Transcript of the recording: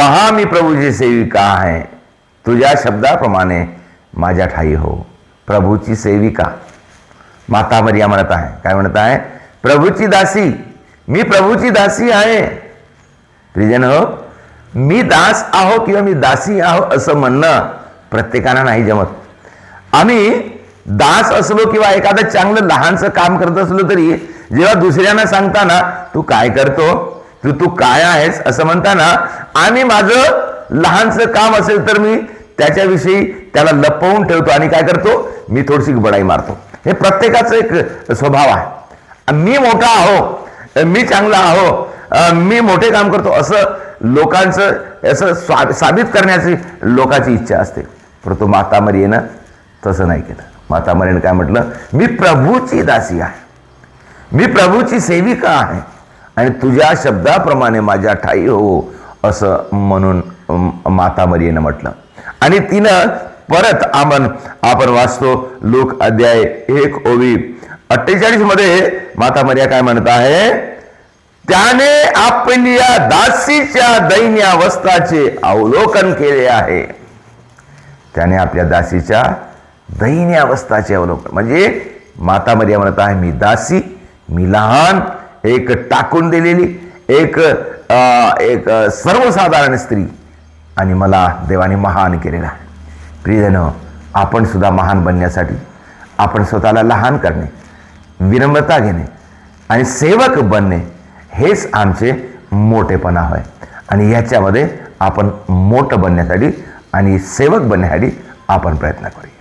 पहा मी प्रभूची सेविका आहे तुझ्या शब्दाप्रमाणे माझ्या ठाई हो। प्रभूची सेविका। माता मरिया म्हणत आहे। काय म्हणत आहे? प्रभूची दासी। मी प्रभूची दासी आहे। प्रिजन हो मी दास आहो किंवा मी दासी आहो असं म्हणणं प्रत्येकाला नाही जमत। आम्ही दास असलो किंवा एखादं चांगलं लहानसं काम करत असलो तरी जेव्हा दुसऱ्यांना सांगताना तू काय करतो? तू तू काय आहेस? असं म्हणताना आणि माझं लहानसं काम असेल तर मी त्याच्याविषयी त्याला लपवून ठेवतो आणि काय करतो? मी थोडीशी बडाई मारतो. हे प्रत्येकाचं एक स्वभाव आहे. मी मोठा आहो मी चांगला आहो मी मोठे काम करतो असं लोकांचं असं स्वा साबित करण्याची लोकांची इच्छा असते. परंतु माता मरियेनं तसं नाही केलं. माता काय म्हटलं? मी प्रभूची दासी आहे. मी प्रभूची सेविका आहे. आणि तुझ्या शब्दाप्रमाणे माझ्या ठाई हो असं म्हणून माता मरियेनं म्हटलं. आणि तिनं परत आमन आपण वाचतो लोक अध्याय एक ओवी. अठ्ठेचाळीसमध्ये माता मर्या काय म्हणत आहे? त्याने आपल्या दासीच्या दैन्यावस्थाचे अवलोकन केले आहे. त्याने आपल्या दासीच्या दैन्य अवस्थाचे अवलोकन म्हणजे माता मर्या म्हणत आहे मी दासी मी लहान एक टाकून दिलेली एक एक सर्वसाधारण स्त्री. आणि मला देवाने महान केलेला आहे. प्रियजन आपण सुद्धा महान बनण्यासाठी आपण स्वतःला लहान करणे विनम्रता घेणे आणि सेवक बनणे हेच आमचे मोठेपणा होय. आणि याच्यामध्ये आपण मोठं बनण्यासाठी आणि सेवक बनण्यासाठी आपण प्रयत्न करूया.